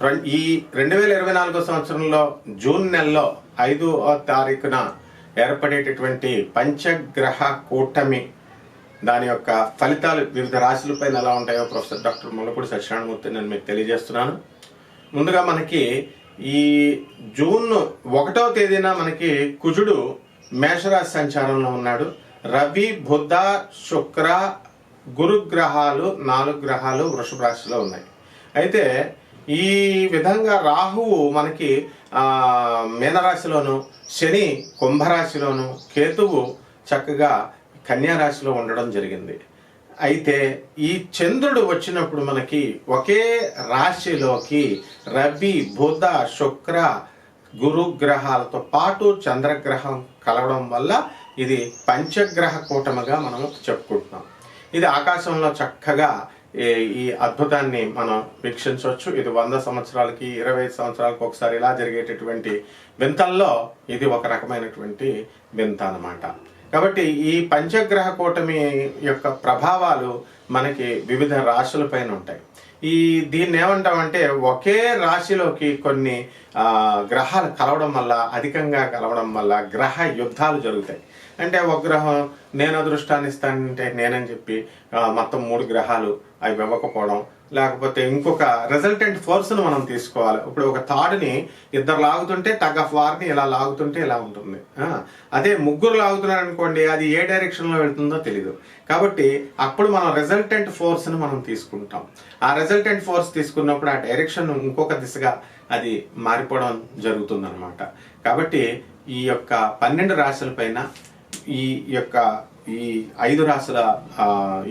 ఈ రెండు వేల ఇరవై నాలుగో సంవత్సరంలో జూన్ నెలలో ఐదో తారీఖున ఏర్పడేటటువంటి పంచగ్రహ కూటమి దాని యొక్క ఫలితాలు వివిధ రాశులపైన ఎలా ఉంటాయో ప్రొఫెసర్ డాక్టర్ ముల్లపూడి సత్యనారాయణమూర్తి నేను మీకు తెలియజేస్తున్నాను. ముందుగా మనకి ఈ జూన్ ఒకటో తేదీన మనకి కుజుడు మేషరాశి సంచారంలో ఉన్నాడు. రవి బుధ శుక్ర గురుగ్రహాలు నాలుగు గ్రహాలు వృషభ రాశిలో ఉన్నాయి. అయితే ఈ విధంగా రాహువు మనకి మీనరాశిలోను శని కుంభరాశిలోను కేతువు చక్కగా కన్యారాశిలో ఉండడం జరిగింది. అయితే ఈ చంద్రుడు వచ్చినప్పుడు మనకి ఒకే రాశిలోకి రవి బుధ శుక్ర గురు గ్రహాలతో పాటు చంద్రగ్రహం కలవడం వల్ల ఇది పంచగ్రహ కూటమిగా మనం చెప్పుకుంటున్నాం. ఇది ఆకాశంలో చక్కగా ఈ- ఈ అద్భుతాన్ని మనం వీక్షించవచ్చు. ఇది వంద సంవత్సరాలకి ఇరవై సంవత్సరాలకు ఒకసారి ఇలా జరిగేటటువంటి వింతల్లో ఇది ఒక రకమైనటువంటి వింత అనమాట కాబట్టి ఈ పంచగ్రహ కూటమి యొక్క ప్రభావాలు మనకి వివిధ రాశులపైన ఉంటాయి. ఈ దీన్ని ఏమంటామంటే ఒకే రాశిలోకి కొన్ని గ్రహాలు కలవడం వల్ల అధికంగా కలవడం వల్ల గ్రహ యుద్ధాలు జరుగుతాయి. అంటే ఒక గ్రహం నేను అదృష్టాన్ని ఇస్తానంటే నేనని చెప్పి మొత్తం మూడు గ్రహాలు అవి ఇవ్వకపోవడం లేకపోతే ఇంకొక రిజల్టెంట్ ఫోర్స్ను మనం తీసుకోవాలి. ఇప్పుడు ఒక థాడ్ని ఇద్దరు లాగుతుంటే టగ్ ఆఫ్ వార్ని ఇలా లాగుతుంటే ఇలా ఉంటుంది. అదే ముగ్గురు లాగుతున్నారు అనుకోండి అది ఏ డైరెక్షన్లో వెళ్తుందో తెలియదు కాబట్టి అప్పుడు మనం రిజల్టెంట్ ఫోర్స్ని మనం తీసుకుంటాం. ఆ రిజల్టెంట్ ఫోర్స్ తీసుకున్నప్పుడు ఆ డైరెక్షన్ ఇంకొక దిశగా అది మారిపోవడం జరుగుతుంది కాబట్టి ఈ యొక్క పన్నెండు రాశుల పైన ఈ యొక్క ఈ ఐదు రాశుల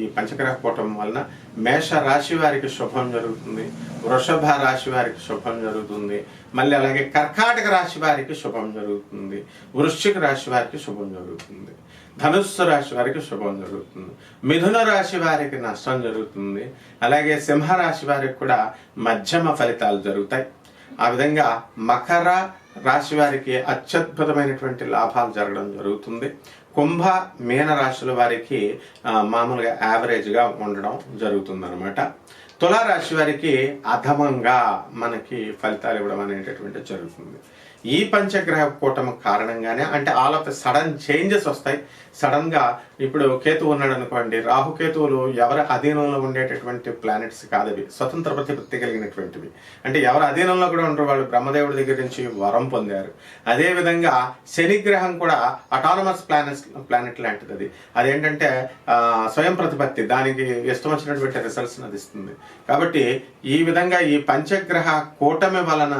ఈ పంచగ్రహ పోవటం వలన మేష రాశి వారికి శుభం జరుగుతుంది వృషభ రాశి వారికి శుభం జరుగుతుంది మళ్ళీ అలాగే కర్కాటక రాశి వారికి శుభం జరుగుతుంది వృశ్చిక రాశి వారికి శుభం జరుగుతుంది ధనుస్సు రాశి వారికి శుభం జరుగుతుంది మిథున రాశి వారికి నష్టం జరుగుతుంది అలాగే సింహ రాశి వారికి కూడా మధ్యమ ఫలితాలు జరుగుతాయి. ఆ విధంగా మకర రాశి వారికి అత్యద్భుతమైనటువంటి లాభాలు జరగడం జరుగుతుంది. కుంభ మీన రాశుల వారికి మామూలుగా యావరేజ్గా ఉండడం జరుగుతుంది అనమాట తులారాశి వారికి అధమంగా మనకి ఫలితాలు ఇవ్వడం అనేటటువంటి జరుగుతుంది. ఈ పంచగ్రహ కూటమి కారణంగానే అంటే ఆల్ ఆఫ్ సడన్ చేంజెస్ వస్తాయి. సడన్గా ఇప్పుడు కేతు ఉన్నాడు అనుకోండి రాహుకేతువులు ఎవరి అధీనంలో ఉండేటటువంటి ప్లానెట్స్ కాదవి స్వతంత్ర ప్రతిపత్తి కలిగినటువంటివి. అంటే ఎవరి అధీనంలో కూడా ఉంటారు వాళ్ళు బ్రహ్మదేవుడి దగ్గర నుంచి వరం పొందారు. అదేవిధంగా శనిగ్రహం కూడా అటానమస్ ప్లానెట్ ప్లానెట్ లాంటిది అది. అదేంటంటే స్వయం ప్రతిపత్తి దానికి ఇష్టం వచ్చినటువంటి రిజల్ట్స్ అందిస్తుంది కాబట్టి ఈ విధంగా ఈ పంచగ్రహ కూటమి వలన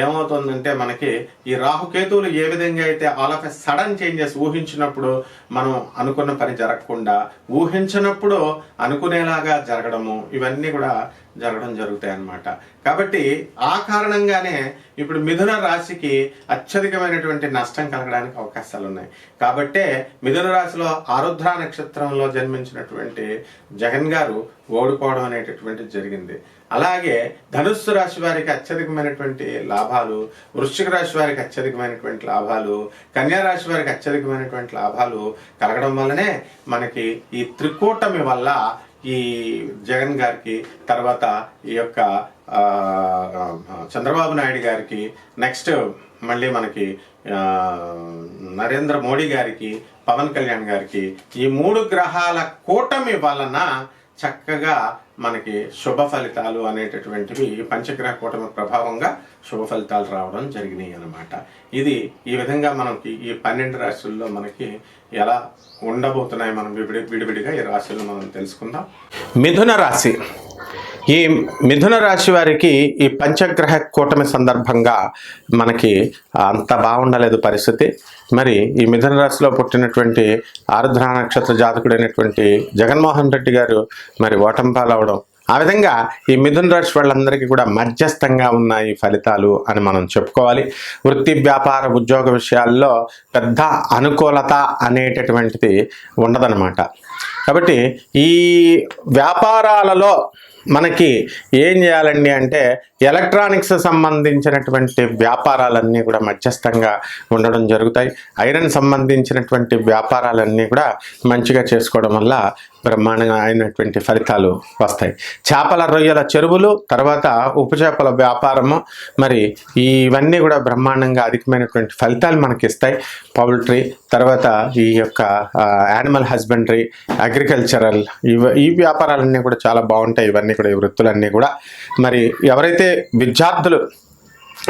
ఏమవుతుందంటే మనకి ఈ రాహుకేతువులు ఏ విధంగా అయితే all of a sudden changes ఊహించినప్పుడు మనం అనుకున్న పని జరగకుండా ఊహించినప్పుడు అనుకునేలాగా జరగడము ఇవన్నీ కూడా జరగడం జరుగుతాయి అన్నమాట కాబట్టి ఆ కారణంగానే ఇప్పుడు మిథున రాశికి అత్యధికమైనటువంటి నష్టం కలగడానికి అవకాశాలు ఉన్నాయి కాబట్టే మిథున రాశిలో ఆరుద్ర నక్షత్రంలో జన్మించినటువంటి జగన్ గారు ఓడిపోవడం అనేటటువంటిది జరిగింది. అలాగే ధనుస్సు రాశి వారికి అత్యధికమైనటువంటి లాభాలు వృశ్చిక రాశి వారికి అత్యధికమైనటువంటి లాభాలు కన్యా రాశి వారికి అత్యధికమైనటువంటి లాభాలు కలగడం వల్లనే మనకి ఈ త్రికూటమి వల్ల ఈ జగన్ గారికి తర్వాత ఈ యొక్క చంద్రబాబు నాయుడు గారికి నెక్స్ట్ మళ్ళీ మనకి నరేంద్ర మోడీ గారికి పవన్ కళ్యాణ్ గారికి ఈ మూడు గ్రహాల కూటమి వలన చక్కగా మనకి శుభ ఫలితాలు అనేటటువంటివి పంచగ్రహ కూటమి ప్రభావంగా శుభ ఫలితాలు రావడం జరిగినాయి అనమాట ఇది ఈ విధంగా మనకి ఈ పన్నెండు రాశుల్లో మనకి ఎలా ఉండబోతున్నాయి మనం విడివిడిగా ఈ రాశులను మనం తెలుసుకుందాం. మిథున రాశి. ఈ మిథున రాశి వారికి ఈ పంచగ్రహ కూటమి సందర్భంగా మనకి అంత బాగుండలేదు పరిస్థితి. మరి ఈ మిథున రాశిలో పుట్టినటువంటి ఆరుద్ర నక్షత్ర జాతకుడైనటువంటి జగన్మోహన్ రెడ్డి గారు మరి ఓటంపాలవడం ఆ విధంగా ఈ మిథున రాశి వాళ్ళందరికీ కూడా మధ్యస్థంగా ఉన్నాయి ఫలితాలు అని మనం చెప్పుకోవాలి. వృత్తి వ్యాపార ఉద్యోగ విషయాల్లో పెద్ద అనుకూలత అనేటటువంటిది ఉండదన్నమాట. కాబట్టి ఈ వ్యాపారాలలో మనకి ఏం చేయాలండి అంటే ఎలక్ట్రానిక్స్ సంబంధించినటువంటి వ్యాపారాలన్నీ కూడా మధ్యస్థంగా ఉండడం జరుగుతాయి. ఐరన్ సంబంధించినటువంటి వ్యాపారాలన్నీ కూడా మంచిగా చేసుకోవడం వల్ల బ్రహ్మాండంగా అయినటువంటి ఫలితాలు వస్తాయి. చేపల రొయ్యల చెరువులు తర్వాత ఉప్పు చేపల వ్యాపారము. మరి ఇవన్నీ కూడా బ్రహ్మాండంగా అధికమైనటువంటి ఫలితాలు మనకి ఇస్తాయి పౌల్ట్రీ తర్వాత ఈ యొక్క యానిమల్ హస్బెండరీ అగ్రికల్చరల్ ఇవ ఈ వ్యాపారాలన్నీ కూడా చాలా బాగుంటాయి. ఇవన్నీ కూడా ఈ వృత్తులన్నీ కూడా. మరి ఎవరైతే విద్యార్థులు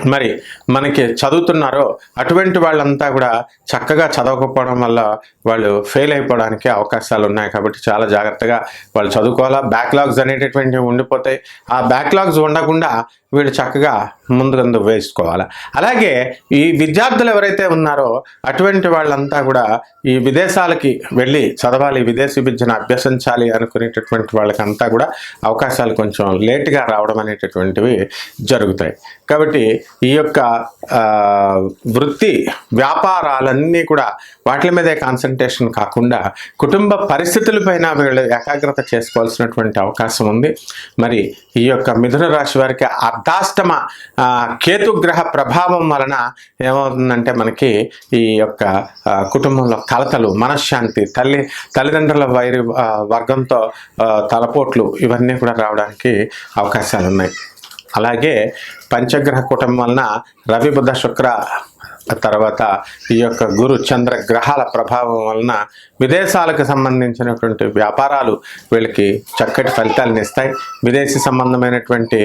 మరి మనకి చదువుతున్నారో అటువంటి వాళ్ళంతా కూడా చక్కగా చదవకపోవడం వల్ల వాళ్ళు ఫెయిల్ అయిపోవడానికి అవకాశాలు ఉన్నాయి కాబట్టి చాలా జాగ్రత్తగా వాళ్ళు చదువుకోవాలా. బ్యాక్లాగ్స్ అనేటటువంటివి ఉండిపోతాయి. ఆ బ్యాక్లాగ్స్ ఉండకుండా వీళ్ళు చక్కగా ముందు వేసుకోవాలి. అలాగే ఈ విద్యార్థులు ఎవరైతే ఉన్నారో అటువంటి వాళ్ళంతా కూడా ఈ విదేశాలకి వెళ్ళి చదవాలి విదేశీ విద్యను అభ్యసించాలి అనుకునేటటువంటి వాళ్ళకంతా కూడా అవకాశాలు కొంచెం లేట్గా రావడం అనేటటువంటివి జరుగుతాయి. కాబట్టి ఈ యొక్క వృత్తి వ్యాపారాలన్నీ కూడా వాటి మీదే కాన్సన్ట్రేషన్ కాకుండా కుటుంబ పరిస్థితులపైన వీళ్ళు ఏకాగ్రత చేసుకోవాల్సినటువంటి అవకాశం ఉంది. మరి ఈ యొక్క మిథున రాశి వారికి అర్ధాష్టమ కేతుగ్రహ ప్రభావం వలన ఏమవుతుందంటే మనకి ఈ యొక్క కుటుంబంలో కలతలు మనశ్శాంతి తల్లి తల్లిదండ్రుల వైరి వర్గంతో తలపోట్లు ఇవన్నీ కూడా రావడానికి అవకాశాలు ఉన్నాయి అలాగే పంచగ్రహ కూటమి వలన రవి బుధ శుక్ర తర్వాత ఈ యొక్క గురు చంద్ర గ్రహాల ప్రభావం వలన విదేశాలకు సంబంధించినటువంటి వ్యాపారాలు వీళ్ళకి చక్కటి ఫలితాలను ఇస్తాయి. విదేశీ సంబంధమైనటువంటి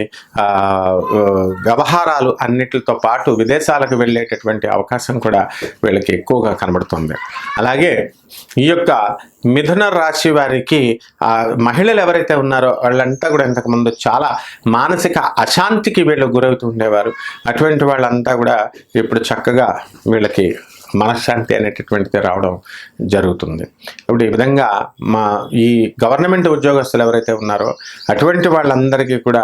వ్యవహారాలు అన్నిటితో పాటు విదేశాలకు వెళ్ళేటటువంటి అవకాశం కూడా వీళ్ళకి ఎక్కువగా కనబడుతుంది. అలాగే ఈ యొక్క మిథున రాశి వారికి మహిళలు ఎవరైతే ఉన్నారో వాళ్ళంతా కూడా ఇంతకుముందు చాలా మానసిక అశాంతికి వీళ్ళు గురవుతూ ఉండేవారు. అటువంటి వాళ్ళంతా కూడా ఇప్పుడు చక్కగా వీళ్ళకి మనశ్శాంతి అనేటటువంటిది రావడం జరుగుతుంది. ఇప్పుడు ఈ విధంగా మా ఈ గవర్నమెంట్ ఉద్యోగస్తులు ఎవరైతే ఉన్నారో అటువంటి వాళ్ళందరికీ కూడా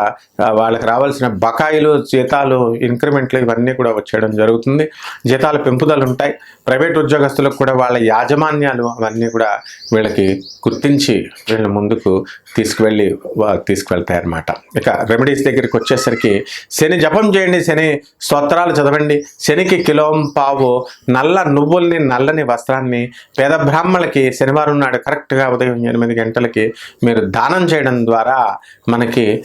వాళ్ళకి రావాల్సిన బకాయిలు జీతాలు ఇంక్రిమెంట్లు ఇవన్నీ కూడా వచ్చేయడం జరుగుతుంది. జీతాల పెంపుదలు ఉంటాయి. ప్రైవేట్ ఉద్యోగస్తులకు కూడా వాళ్ళ యాజమాన్యాలు అవన్నీ కూడా వీళ్ళకి గుర్తించి వీళ్ళని ముందుకు తీసుకువెళ్ళి వా- తీసుకువెళ్తాయి అన్నమాట ఇక రెమెడీస్ దగ్గరికి వచ్చేసరికి శని జపం చేయండి శని స్తోత్రాలు చదవండి శనికి కిలోం పావు నల్ల నువ్వుల్ని నల్లని వస్త్రాన్ని పేద బ్రాహ్మణులకి శనివారం నాడు కరెక్ట్గా ఉదయం ఎనిమిది గంటలకి మీరు దానం చేయడం ద్వారా మనకి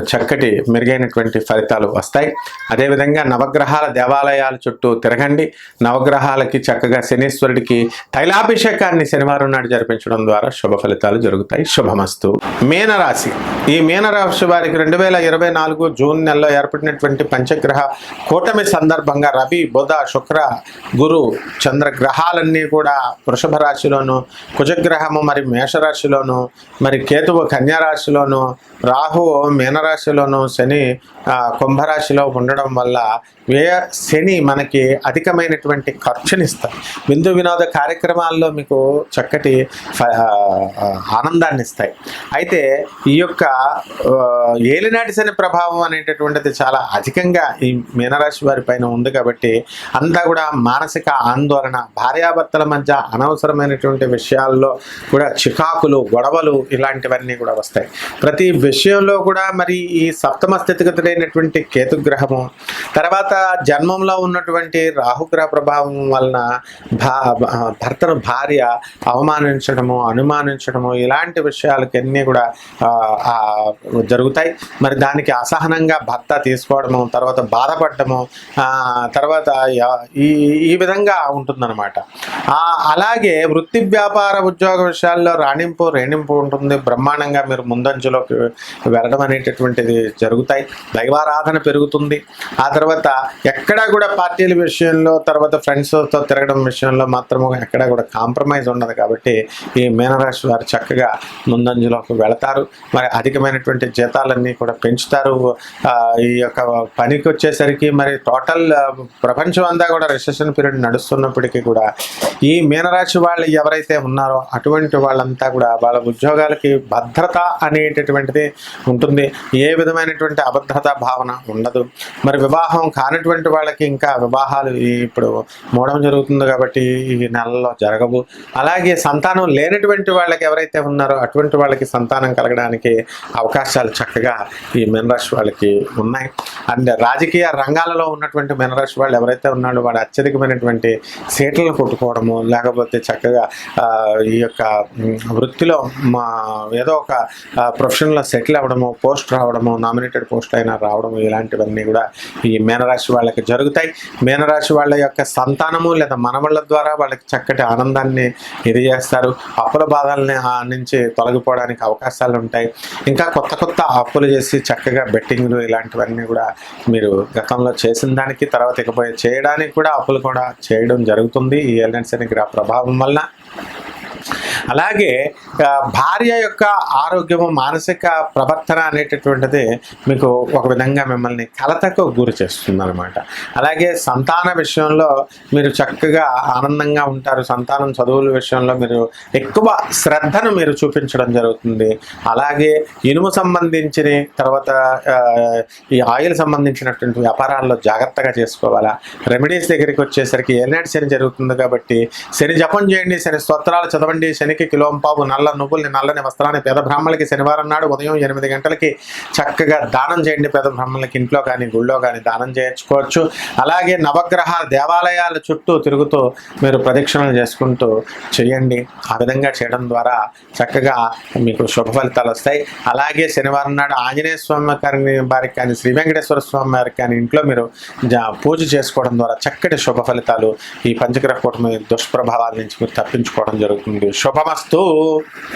చక్కటి మెరుగైనటువంటి ఫలితాలు వస్తాయి. అదేవిధంగా నవగ్రహాల దేవాలయాల చుట్టూ తిరగండి. నవగ్రహాలకి చక్కగా శనీశ్వరుడికి తైలాభిషేకాన్ని శనివారం నాడు జరిపించడం ద్వారా శుభ ఫలితాలు జరుగుతాయి. శుభమస్తు. మీనరాశి. ఈ మీనరాశి వారికి రెండు వేల ఇరవై నాలుగు జూన్ నెలలో ఏర్పడినటువంటి పంచగ్రహ కూటమి సందర్భంగా రవి బుధ శుక్ర గురు చంద్రగ్రహాలన్నీ కూడా వృషభ రాశిలోను కుజగ్రహము మరి మేషరాశిలోను మరి కేతువు కన్యారాశిలోను రాహువు మీనరాశిలోను శని కుంభరాశిలో ఉండడం వల్ల వ్యయ శని మనకి అధికమైనటువంటి ఖర్చునిస్తాయి. విందు వినోద కార్యక్రమాల్లో మీకు చక్కటి ఆనందాన్ని ఇస్తాయి అయితే ఈ యొక్క ఏలినాటి శని ప్రభావం అనేటటువంటిది చాలా అధికంగా ఈ మీనరాశి వారి పైన ఉంది కాబట్టి అంతా కూడా మానసిక ఆందోళన భార్యాభర్తల మధ్య అనవసరమైనటువంటి విషయాల్లో కూడా చికాకులు గొడవలు ఇలాంటివన్నీ కూడా వస్తాయి. ప్రతి విషయంలో కూడా మరి ఈ సప్తమ స్థితిగతుడైనటువంటి కేతుగ్రహము తర్వాత జన్మంలో ఉన్నటువంటి రాహుగ్రహ ప్రభావం వలన భా భ- భర్తను భార్య అవమానించడము అనుమానించడము ఇలాంటి విషయాలకి అన్నీ కూడా జరుగుతాయి. మరి దానికి అసహనంగా భర్త తీసుకోవడము తర్వాత బాధపడటము తర్వాత ఈ ఈ విధంగా ఉంటుందన్నమాట. అలాగే వృత్తి వ్యాపార ఉద్యోగ విషయాల్లో రాణింపు రేణింపు ఉంటుంది. బ్రహ్మాండంగా మీరు ముందంజలోకి వెళ్ళడం అనేటటువంటిది జరుగుతాయి. దైవారాధన పెరుగుతుంది. ఆ తర్వాత ఎక్కడా కూడా పార్టీల విషయంలో తర్వాత ఫ్రెండ్స్తో తిరగడం విషయంలో మాత్రము ఎక్కడా కూడా కాంప్రమైజ్ ఉండదు కాబట్టి ఈ మీనరాశి వారు చక్కగా ముందంజలోకి వెళతారు. మరి అధికమైనటువంటి జీతాలన్నీ కూడా పెంచుతారు. ఈ యొక్క పనికి వచ్చేసరికి మరి టోటల్ ప్రపంచం అంతా కూడా రిసెషన్ పీరియడ్ నడుస్తున్నప్పటికీ కూడా ఈ మీనరాశి వాళ్ళు ఎవరైతే ఉన్నారో అటువంటి వాళ్ళంతా కూడా వాళ్ళ ఉద్యోగాలకి భద్రత అనేటటువంటిది ఉంటుంది. ఏ విధమైనటువంటి అభద్రత భావన ఉండదు. మరి వివాహం కానటువంటి వాళ్ళకి ఇంకా వివాహాలు ఇప్పుడు మూడవ జరుగుతుంది కాబట్టి ఈ నెలలో జరగవు. అలాగే సంతానం లేనటువంటి వాళ్ళకి ఎవరైతే ఉన్నారో అటువంటి వాళ్ళకి సంతానం కలగడానికి అవకాశాలు చక్కగా ఈ మినరాశి వాళ్ళకి ఉన్నాయి. అండ్ రాజకీయ రంగాలలో ఉన్నటువంటి మినరాశి వాళ్ళు ఎవరైతే ఉన్నారో వాడు అత్యధికమైనటువంటి సీట్లను కొట్టుకోవడము లేకపోతే చక్కగా ఈ యొక్క వృత్తిలో మా ఏదో ఒక ప్రొఫెషన్లో సెటిల్ అవ్వడము పోస్ట్ రావడము నామినేటెడ్ పోస్ట్ అయినా రావడము ఇలాంటివన్నీ కూడా ఈ మేనరాశి వాళ్ళకి జరుగుతాయి. మీనరాశి వాళ్ళ యొక్క సంతానము లేదా మనవళ్ళ ద్వారా వాళ్ళకి చక్కటి ఆనందాన్ని ఇది చేస్తారు. అప్పుల బాధల్ని నుంచి తొలగిపోవడానికి అవకాశాలు ఉంటాయి. ఇంకా కొత్త కొత్త అప్పులు చేసి చక్కగా బెట్టింగ్లు ఇలాంటివన్నీ కూడా మీరు గతంలో చేసిన దానికి తర్వాత ఇకపోయి చేయడానికి కూడా అప్పులు కూడా చేయడం జరుగుతుంది. ఈ ఎల్ఎన్సీ గ్రహ ప్రభావం వల్ల అలాగే భార్య యొక్క ఆరోగ్యము మానసిక ప్రవర్తన అనేటటువంటిది మీకు ఒక విధంగా మిమ్మల్ని కలతకు గురి చేస్తుంది అనమాట అలాగే సంతాన విషయంలో మీరు చక్కగా ఆనందంగా ఉంటారు. సంతానం చదువుల విషయంలో మీరు ఎక్కువ శ్రద్ధను మీరు చూపించడం జరుగుతుంది. అలాగే ఇనుము సంబంధించిన తర్వాత ఈ ఆయిల్ సంబంధించినటువంటి వ్యాపారాల్లో జాగ్రత్తగా చేసుకోవాలా? రెమెడీస్ దగ్గరికి వచ్చేసరికి ఏనాటి శని జరుగుతుంది కాబట్టి శని జపం చేయండి శని స్తోత్రాలు చదవండి శని శనికి కిలోంపావు నల్ల నువ్వుల్ని నల్లని వస్త్రాన్ని పేద బ్రాహ్మణులకి శనివారం నాడు ఉదయం ఎనిమిది గంటలకి చక్కగా దానం చేయండి పేద బ్రాహ్మణులకి. ఇంట్లో కానీ గుళ్ళో కానీ దానం చేయించుకోవచ్చు. అలాగే నవగ్రహ దేవాలయాల చుట్టూ తిరుగుతూ మీరు ప్రదక్షిణలు చేసుకుంటూ చేయండి. ఆ విధంగా చేయడం ద్వారా చక్కగా మీకు శుభ ఫలితాలు వస్తాయి. అలాగే శనివారం నాడు ఆంజనేయ స్వామి గారిని వారికి కానీ శ్రీ వెంకటేశ్వర స్వామి వారికి కానీ ఇంట్లో మీరు జా- పూజ చేసుకోవడం ద్వారా చక్కటి శుభ ఫలితాలు ఈ పంచగ్రహ కూటమి దుష్ప్రభావాల నుంచి మీరు తప్పించుకోవడం జరుగుతుంది. శుభ శుభమస్తు